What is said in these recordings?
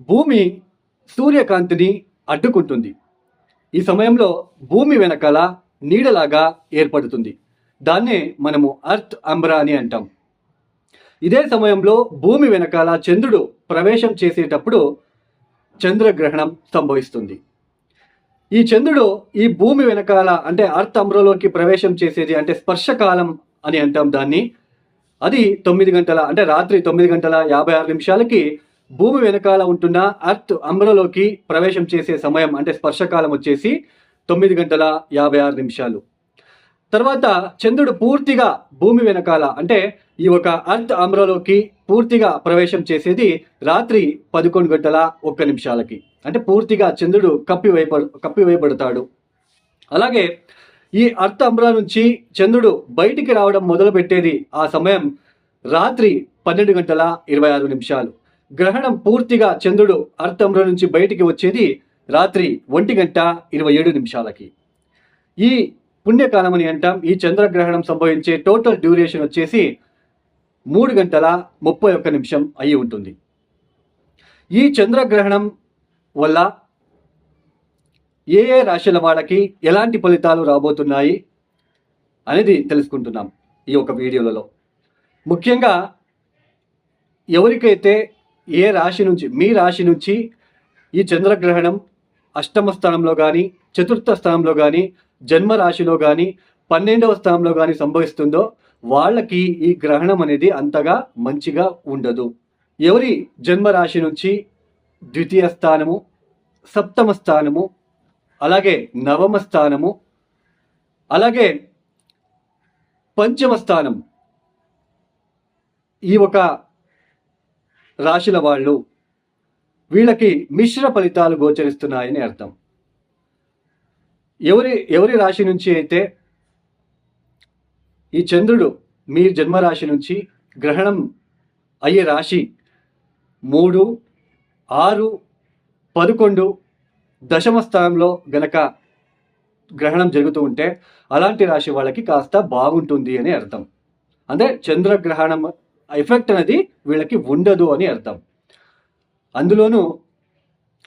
భూమి సూర్యకాంతిని అడ్డుకుంటుంది. ఈ సమయంలో భూమి వెనకాల నీడలాగా ఏర్పడుతుంది. దాన్నే మనము అర్త్ అంబ్రా అని అంటాం. ఇదే సమయంలో భూమి వెనకాల చంద్రుడు ప్రవేశం చేసేటప్పుడు చంద్రగ్రహణం సంభవిస్తుంది. ఈ చంద్రుడు ఈ భూమి వెనకాల అంటే అర్త్ అంబ్రలోకి ప్రవేశం చేసేది అంటే స్పర్శకాలం అని అంటాం దాన్ని. అది తొమ్మిది గంటల అంటే రాత్రి తొమ్మిది గంటల యాభై ఆరు నిమిషాలకి భూమి వెనకాల ఉంటున్న అర్త్ అంబ్రలోకి ప్రవేశం చేసే సమయం అంటే స్పర్శకాలం వచ్చేసి తొమ్మిది గంటల యాభై ఆరు నిమిషాలు. తర్వాత చంద్రుడు పూర్తిగా భూమి వెనకాల అంటే ఈ ఒక అర్త్ అమ్రలోకి పూర్తిగా ప్రవేశం చేసేది రాత్రి పదకొండు గంటల ఒక్క నిమిషాలకి. అంటే పూర్తిగా చంద్రుడు కప్పివేయబ కప్పివేయబడతాడు అలాగే ఈ అర్థ అంబ్రా నుంచి చంద్రుడు బయటికి రావడం మొదలుపెట్టేది ఆ సమయం రాత్రి పన్నెండు గంటల ఇరవై ఆరు నిమిషాలు. గ్రహణం పూర్తిగా చంద్రుడు అర్థంలో నుంచి బయటికి వచ్చేది రాత్రి ఒంటి గంట ఇరవై ఏడు నిమిషాలకి. ఈ పుణ్యకాలం అని అంటాం. ఈ చంద్రగ్రహణం సంభవించే టోటల్ డ్యూరేషన్ వచ్చేసి మూడు గంటల ముప్పై ఒక్క నిమిషం అయి ఉంటుంది. ఈ చంద్రగ్రహణం వల్ల ఏ ఏ రాశుల వాళ్ళకి ఎలాంటి ఫలితాలు రాబోతున్నాయి అనేది తెలుసుకుంటున్నాం ఈ యొక్క వీడియోలలో. ముఖ్యంగా ఎవరికైతే ఏ రాశి నుంచి మీ రాశి నుంచి ఈ చంద్రగ్రహణం అష్టమ స్థానంలో కానీ చతుర్థ స్థానంలో కానీ జన్మ రాశిలో కానీ పన్నెండవ స్థానంలో కానీ సంభవిస్తుందో వాళ్ళకి ఈ గ్రహణం అనేది అంతగా మంచిగా ఉండదు. ఎవరి జన్మ రాశి నుంచి ద్వితీయ స్థానము సప్తమ స్థానము అలాగే నవమ స్థానము అలాగే పంచమ స్థానం ఈ ఒక రాశుల వాళ్ళు వీళ్ళకి మిశ్ర ఫలితాలు గోచరిస్తున్నాయని అర్థం. ఎవరి ఎవరి రాశి నుంచి అయితే ఈ చంద్రుడు మీ జన్మరాశి నుంచి గ్రహణం అయ్యే రాశి మూడు ఆరు పదకొండు దశమ స్థానంలో గనక గ్రహణం జరుగుతూ ఉంటే అలాంటి రాశి వాళ్ళకి కాస్త బాగుంటుంది అని అర్థం. అంటే చంద్రగ్రహణం ఎఫెక్ట్ అనేది వీళ్ళకి ఉండదు అని అర్థం. అందులోనూ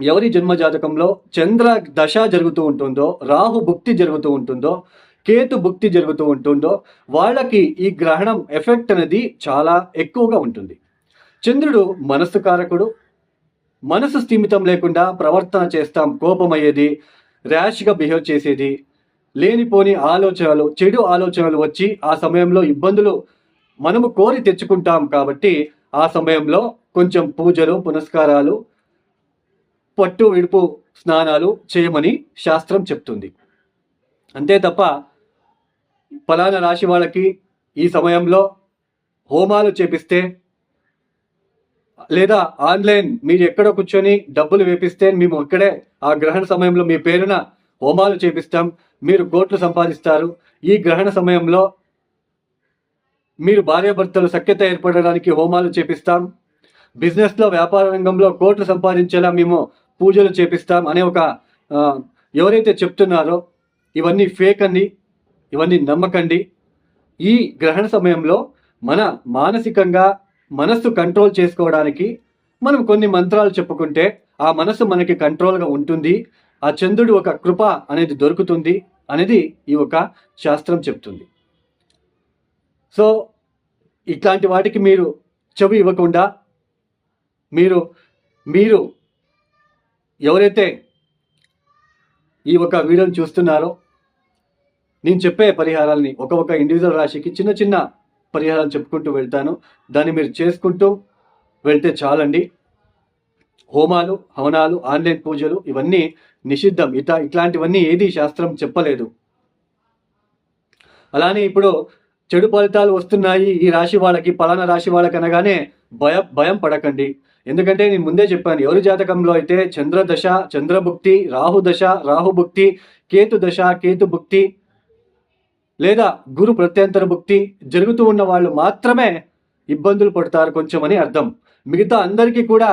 ఎవరి జన్మ జాతకంలో చంద్ర దశ జరుగుతూ ఉంటుందో రాహు భుక్తి జరుగుతూ ఉంటుందో కేతు భుక్తి జరుగుతూ ఉంటుందో వాళ్ళకి ఈ గ్రహణం ఎఫెక్ట్ అనేది చాలా ఎక్కువగా ఉంటుంది. చంద్రుడు మనస్సు కారకుడు. మనసు స్థిమితం లేకుండా ప్రవర్తన చేస్తాం కోపమయ్యేది ర్యాష్గా బిహేవ్ చేసేది లేనిపోని ఆలోచనలు చెడు ఆలోచనలు వచ్చి ఆ సమయంలో ఇబ్బందులు మనము కోరి తెచ్చుకుంటాం కాబట్టి ఆ సమయంలో కొంచెం పూజలు పునస్కారాలు పట్టు విడుపు స్నానాలు చేయమని శాస్త్రం చెప్తుంది. అంతే తప్ప ఫలానా రాశి వాళ్ళకి ఈ సమయంలో హోమాలు చేపిస్తే లేదా ఆన్లైన్ మీరు ఎక్కడో కూర్చొని డబ్బులు వేపిస్తే మేము ఇక్కడే ఆ గ్రహణ సమయంలో మీ పేరున హోమాలు చేపిస్తాం. మీరు కోట్లు సంపాదిస్తారు. ఈ గ్రహణ సమయంలో మీరు భార్యాభర్తలు సఖ్యత ఏర్పడడానికి హోమాలు చేపిస్తాం. బిజినెస్లో వ్యాపార రంగంలో కోట్లు సంపాదించేలా మేము పూజలు చేపిస్తాం అనే ఒక ఎవరైతే చెప్తున్నారో ఇవన్నీ ఫేక్ అండి ఇవన్నీ నమ్మకండి. ఈ గ్రహణ సమయంలో మన మానసికంగా మనస్సు కంట్రోల్ చేసుకోవడానికి మనం కొన్ని మంత్రాలు చెప్పుకుంటే ఆ మనసు మనకి కంట్రోల్గా ఉంటుంది. ఆ చంద్రుడు ఒక కృప అనేది దొరుకుతుంది అనేది ఈ ఒక శాస్త్రం చెప్తుంది. సో ఇట్లాంటి వాటికి మీరు చెవి ఇవ్వకుండా మీరు మీరు ఎవరైతే ఈ ఒక వీడియోని చూస్తున్నారో నేను చెప్పే పరిహారాలని ఒక ఒక ఇండివిజువల్ రాశికి చిన్న చిన్న పరిహారాలు చెప్పుకుంటూ వెళ్తాను. దాన్ని మీరు చేసుకుంటూ వెళ్తే చాలండి. హోమాలు హవనాలు ఆన్లైన్ పూజలు ఇవన్నీ నిషిద్ధం. ఇట ఇట్లాంటివన్నీ ఏది శాస్త్రం చెప్పలేదు. అలానే ఇప్పుడు చెడు ఫలితాలు వస్తున్నాయి. ఈ రాశి వాళ్ళకి పలానా రాశి వాళ్ళకి అనగానే భయ భయం పడకండి. ఎందుకంటే నేను ముందే చెప్పాను ఎవరి జాతకంలో అయితే చంద్రదశ చంద్రభుక్తి రాహుదశ రాహుభుక్తి కేతు దశ కేతు భుక్తి లేదా గురు ప్రత్యంతర భుక్తి జరుగుతూ ఉన్న వాళ్ళు మాత్రమే ఇబ్బందులు పడతారు కొంచెం అని అర్థం. మిగతా అందరికీ కూడా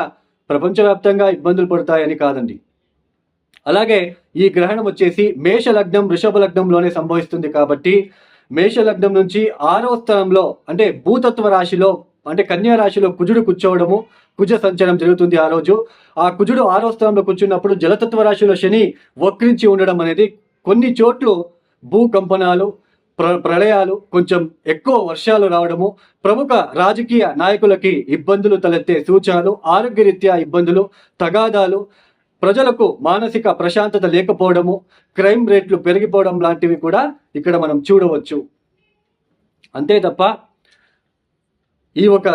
ప్రపంచవ్యాప్తంగా ఇబ్బందులు పడతాయని కాదండి. అలాగే ఈ గ్రహణం వచ్చేసి మేష లగ్నం వృషభ లగ్నంలోనే సంభవిస్తుంది కాబట్టి మేష లగ్నం నుంచి ఆరవ స్థానంలో అంటే భూతత్వ రాశిలో అంటే కన్యా రాశిలో కుజుడు కూర్చోవడము కుజ సంచలనం జరుగుతుంది ఆ రోజు. ఆ కుజుడు ఆరో స్థానంలో కూర్చున్నప్పుడు జలతత్వ రాశిలో శని వక్రించి ఉండడం అనేది కొన్ని చోట్లు భూకంపనాలు ప్ర ప్రళయాలు కొంచెం ఎక్కువ వర్షాలు రావడము ప్రముఖ రాజకీయ నాయకులకి ఇబ్బందులు తలెత్తే సూచనలు ఆరోగ్యరీత్యా ఇబ్బందులు తగాదాలు ప్రజలకు మానసిక ప్రశాంతత లేకపోవడము క్రైమ్ రేట్లు పెరిగిపోవడం లాంటివి కూడా ఇక్కడ మనం చూడవచ్చు. అంతే తప్ప ఈ ఒక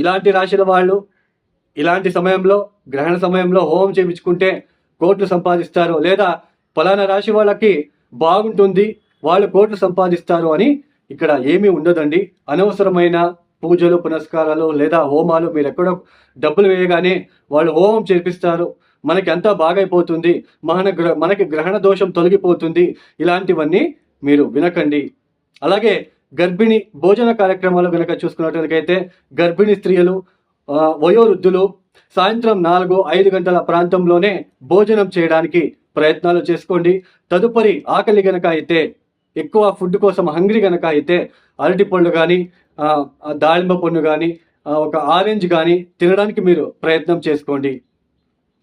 ఇలాంటి రాశుల వాళ్ళు ఇలాంటి సమయంలో గ్రహణ సమయంలో హోమం చేయించుకుంటే కోట్లు సంపాదిస్తారు లేదా ఫలానా రాశి వాళ్ళకి బాగుంటుంది వాళ్ళు కోట్లు సంపాదిస్తారు అని ఇక్కడ ఏమీ ఉండదండి. అనవసరమైన పూజలు పునస్కారాలు లేదా హోమాలు మీరు ఎక్కడో డబ్బులు వేయగానే వాళ్ళు హోమం చేపిస్తారు. మనకి అంతా బాగైపోతుంది. మన గ్ర మనకి గ్రహణ దోషం తొలగిపోతుంది. ఇలాంటివన్నీ మీరు వినకండి. అలాగే గర్భిణి భోజన కార్యక్రమాలు కనుక చూసుకున్నట్లయితే గర్భిణీ స్త్రీలు వయోవృద్ధులు సాయంత్రం నాలుగు ఐదు గంటల ప్రాంతంలోనే భోజనం చేయడానికి ప్రయత్నాలు చేసుకోండి. తదుపరి ఆకలి గనక అయితే ఎక్కువ ఫుడ్ కోసం హంగ్రీ గనక అయితే అరటి పండు కానీ దాళింబ పండు కానీ ఒక ఆరెంజ్ కానీ తినడానికి మీరు ప్రయత్నం చేసుకోండి.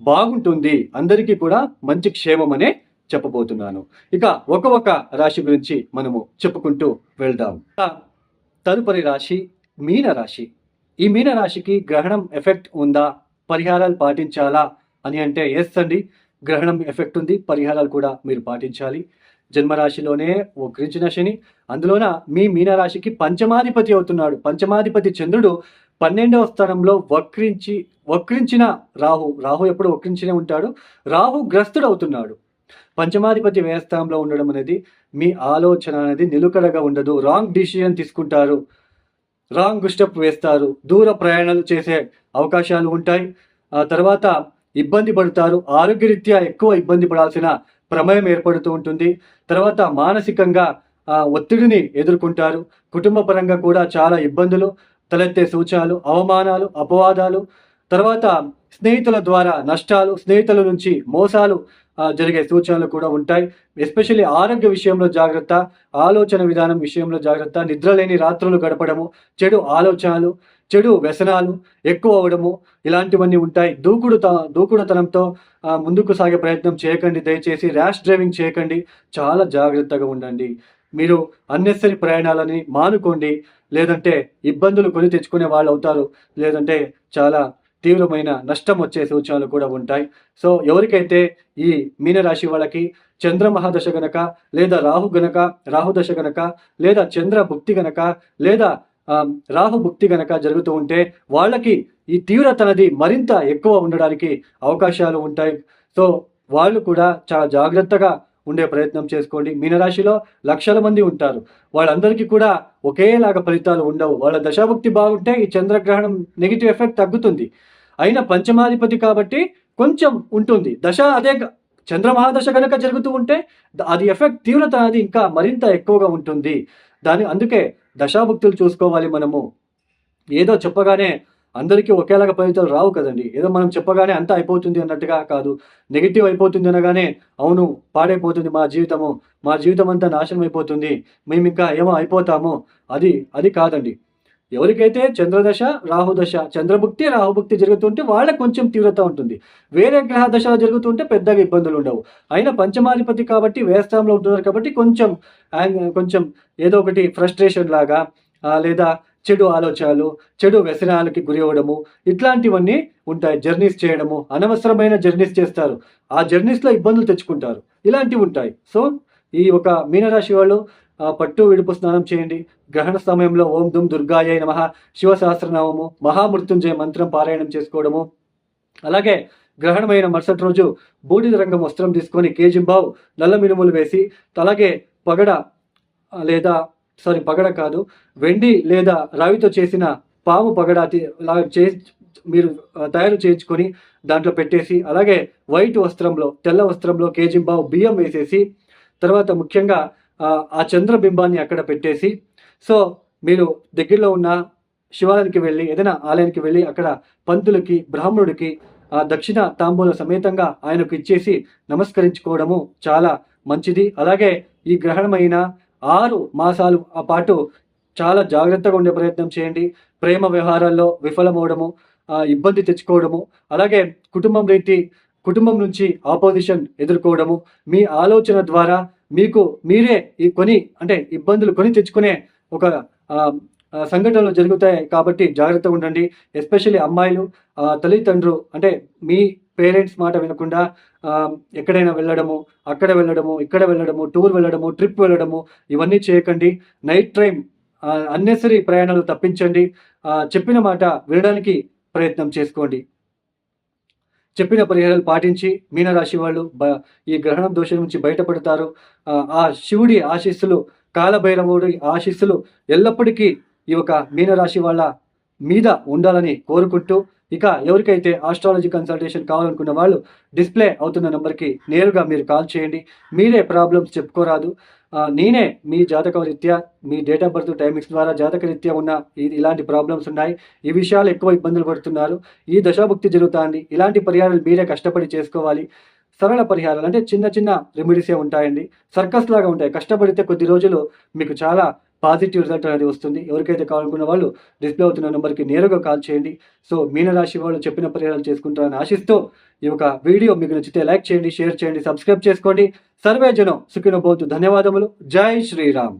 బాగుంటుంది. అందరికీ కూడా మంచి క్షేమం అనే చెప్పబోతున్నాను. ఇక ఒక ఒక రాశి గురించి మనము చెప్పుకుంటూ వెళ్దాం. తదుపరి రాశి మీన రాశి. ఈ మీన రాశికి గ్రహణం ఎఫెక్ట్ ఉందా? పరిహారాలు పాటించాలా? అని అంటే ఎస్ అండి. గ్రహణం ఎఫెక్ట్ ఉంది. పరిహారాలు కూడా మీరు పాటించాలి. జన్మరాశిలోనే వక్రించిన శని. అందులోన మీ మీనరాశికి పంచమాధిపతి అవుతున్నాడు. పంచమాధిపతి చంద్రుడు పన్నెండవ స్థానంలో వక్రించి వక్రించిన రాహు రాహు ఎప్పుడు వక్రించినే ఉంటాడు రాహు గ్రస్తుడు అవుతున్నాడు పంచమాధిపతి వ్యయస్థానంలో ఉండడం అనేది మీ ఆలోచన అనేది నిలుకడగా ఉండదు రాంగ్ డిసిజన్ తీసుకుంటారు రాంగ్ స్టెప్ వేస్తారు దూర ప్రయాణాలు చేసే అవకాశాలు ఉంటాయి ఆ తర్వాత ఇబ్బంది పడతారు ఆరోగ్యరీత్యా ఎక్కువ ఇబ్బంది పడాల్సిన ప్రమేయం ఏర్పడుతూ ఉంటుంది తర్వాత మానసికంగా ఆ, ఒత్తిడిని ఎదుర్కొంటారు కుటుంబ పరంగా కూడా చాలా ఇబ్బందులు తలెత్తే సూచనలు అవమానాలు అపవాదాలు తర్వాత స్నేహితుల ద్వారా నష్టాలు స్నేహితుల నుంచి మోసాలు జరిగే సూచనలు కూడా ఉంటాయి. ఎస్పెషల్లీ ఆరోగ్య విషయంలో జాగ్రత్త ఆలోచన విధానం విషయంలో జాగ్రత్త నిద్రలేని రాత్రులు గడపడము చెడు ఆలోచనలు చెడు వ్యసనాలు ఎక్కువ అవడము ఇలాంటివన్నీ ఉంటాయి. దూకుడు దూకుడుతనంతో ముందుకు సాగే ప్రయత్నం చేయకండి. దయచేసి ర్యాష్ డ్రైవింగ్ చేయకండి. చాలా జాగ్రత్తగా ఉండండి. మీరు అన్నెసరీ ప్రయాణాలని మానుకోండి. లేదంటే ఇబ్బందులు కొని తెచ్చుకునే వాళ్ళు అవుతారు. లేదంటే చాలా తీవ్రమైన నష్టం వచ్చే సూచనలు కూడా ఉంటాయి. సో ఎవరికైతే ఈ మీనరాశి వాళ్ళకి చంద్ర మహాదశ గనక లేదా రాహు గనక రాహుదశ గనక లేదా చంద్ర భుక్తి గనక లేదా రాహు భుక్తి గనక జరుగుతూ ఉంటే వాళ్ళకి ఈ తీవ్రత అనేది మరింత ఎక్కువ ఉండడానికి అవకాశాలు ఉంటాయి. సో వాళ్ళు కూడా చాలా జాగ్రత్తగా ఉండే ప్రయత్నం చేసుకోండి. మీనరాశిలో లక్షల మంది ఉంటారు. వాళ్ళందరికీ కూడా ఒకేలాగా ఫలితాలు ఉండవు. వాళ్ళ దశాభక్తి బాగుంటే ఈ చంద్రగ్రహణం నెగిటివ్ ఎఫెక్ట్ తగ్గుతుంది. అయినా పంచమాధిపతి కాబట్టి కొంచెం ఉంటుంది. దశ అదే చంద్రమహాదశ కనుక జరుగుతూ ఉంటే అది ఎఫెక్ట్ తీవ్రత అది ఇంకా మరింత ఎక్కువగా ఉంటుంది. దాని అందుకే దశాభక్తులు చూసుకోవాలి మనము. ఏదో చెప్పగానే అందరికీ ఒకేలాగా ఫలితాలు రావు కదండి. ఏదో మనం చెప్పగానే అంతా అయిపోతుంది అన్నట్టుగా కాదు. నెగిటివ్ అయిపోతుంది అనగానే అవును పాడైపోతుంది మా జీవితము. మా జీవితం అంతా నాశనం అయిపోతుంది. మేము ఇంకా ఏమో అయిపోతాము. అది అది కాదండి. ఎవరికైతే చంద్రదశ రాహుదశ చంద్రభుక్తి రాహుభుక్తి జరుగుతుంటే వాళ్ళకి కొంచెం తీవ్రత ఉంటుంది. వేరే గ్రహ దశ జరుగుతుంటే పెద్దగా ఇబ్బందులు ఉండవు. అయినా పంచమాధిపతి కాబట్టి వేస్తాంలో ఉంటున్నారు కాబట్టి కొంచెం కొంచెం ఏదో ఒకటి ఫ్రస్ట్రేషన్ లాగా లేదా చెడు ఆలోచనలు చెడు వ్యసనాలకి గురి అవ్వడము ఇట్లాంటివన్నీ ఉంటాయి. జర్నీస్ చేయడము అనవసరమైన జర్నీస్ చేస్తారు. ఆ జర్నీస్లో ఇబ్బందులు తెచ్చుకుంటారు. ఇలాంటివి ఉంటాయి. సో ఈ ఒక మీనరాశి వాళ్ళు పట్టు విడుపు స్నానం చేయండి. గ్రహణ సమయంలో ఓం దుమ్ దుర్గాయ నమ. శివ సహస్రనామము మహామృత్యుంజయ మంత్రం పారాయణం చేసుకోవడము. అలాగే గ్రహణమైన మరుసటి రోజు బూడిద రంగం వస్త్రం తీసుకొని కేజింబావు నల్ల మినుములు వేసి అలాగే పగడ లేదా సారీ పగడ కాదు. వెండి లేదా రావితో చేసిన పాము పగడ చే మీరు తయారు చేయించుకొని దాంట్లో పెట్టేసి అలాగే వైట్ వస్త్రంలో తెల్ల వస్త్రంలో కేజింబావు బియ్యం వేసేసి తర్వాత ముఖ్యంగా ఆ, ఆ చంద్రబింబాన్ని అక్కడ పెట్టేసి సో మీరు దగ్గరలో ఉన్న శివాలయానికి వెళ్ళి ఏదైనా ఆలయానికి వెళ్ళి అక్కడ పంతులకి బ్రాహ్మణుడికి ఆ దక్షిణ తాంబూల సమేతంగా ఆయనకు ఇచ్చేసి నమస్కరించుకోవడము చాలా మంచిది. అలాగే ఈ గ్రహణమైన ఆరు మాసాలు ఆ పాటు చాలా జాగ్రత్తగా ఉండే ప్రయత్నం చేయండి. ప్రేమ వ్యవహారాల్లో విఫలమవడము ఇబ్బంది తెచ్చుకోవడము అలాగే కుటుంబం రీతి కుటుంబం నుంచి ఆపోజిషన్ ఎదుర్కోవడము మీ ఆలోచన ద్వారా మీకు మీరే ఈ కొని అంటే ఇబ్బందులు కొని తెచ్చుకునే ఒక సంఘటనలు జరుగుతాయి కాబట్టి జాగ్రత్తగా ఉండండి. ఎస్పెషల్లీ అమ్మాయిలు తల్లిదండ్రులు అంటే మీ పేరెంట్స్ మాట వినకుండా ఎక్కడైనా వెళ్ళడము అక్కడ వెళ్ళడము ఇక్కడ వెళ్ళడము టూర్ వెళ్ళడము ట్రిప్ వెళ్ళడము ఇవన్నీ చేయకండి. నైట్ టైం అన్నెసరీ ప్రయాణాలు తప్పించండి. చెప్పిన మాట వినడానికి ప్రయత్నం చేసుకోండి. చెప్పిన పరిహారాలు పాటించి మీనరాశి వాళ్ళు బ ఈ గ్రహణం దోషం నుంచి బయటపడతారు. ఆ శివుడి ఆశీస్సులు కాలభైరవుడి ఆశీస్సులు ఎల్లప్పటికీ ఈ యొక్క మీనరాశి వాళ్ళ మీద ఉండాలని కోరుకుంటూ ఇక ఎవరికైతే ఆస్ట్రాలజీ కన్సల్టేషన్ కావాలనుకున్న వాళ్ళు డిస్ప్లే అవుతున్న నెంబర్కి నేరుగా మీరు కాల్ చేయండి. మీరే ప్రాబ్లమ్స్ చెప్పుకోరాదు. నేనే మీ జాతక రీత్యా మీ డేట్ ఆఫ్ బర్త్ టైమింగ్స్ ద్వారా జాతక రీత్యా ఉన్న ఇలాంటి ప్రాబ్లమ్స్ ఉన్నాయి. ఈ విషయాలు ఎక్కువ ఇబ్బందులు పడుతున్నారు. ఈ దశాభుక్తి జరుగుతుంది. ఇలాంటి పరిహారాలు మీరే కష్టపడి చేసుకోవాలి. సరళ పరిహారాలు అంటే చిన్న చిన్న రెమెడీసే ఉంటాయండి. సర్కస్ లాగా ఉంటాయి. కష్టపడితే కొద్ది రోజులు మీకు చాలా పాజిటివ్ రిజల్ట్ అనేది వస్తుంది. ఎవరికైతే కావాలనుకున్న వాళ్ళు డిస్ప్లే అవుతున్న నెంబర్కి నేరుగా కాల్ చేయండి. సో మీనరాశి వాళ్ళు చెప్పిన పరిహారాలు చేసుకుంటారని ఆశిస్తూ ఈ యొక్క వీడియో మీకు నచ్చితే లైక్ చేయండి షేర్ చేయండి సబ్స్క్రైబ్ చేసుకోండి. సర్వే జనం సుఖినో ధన్యవాదములు. జై శ్రీరామ్.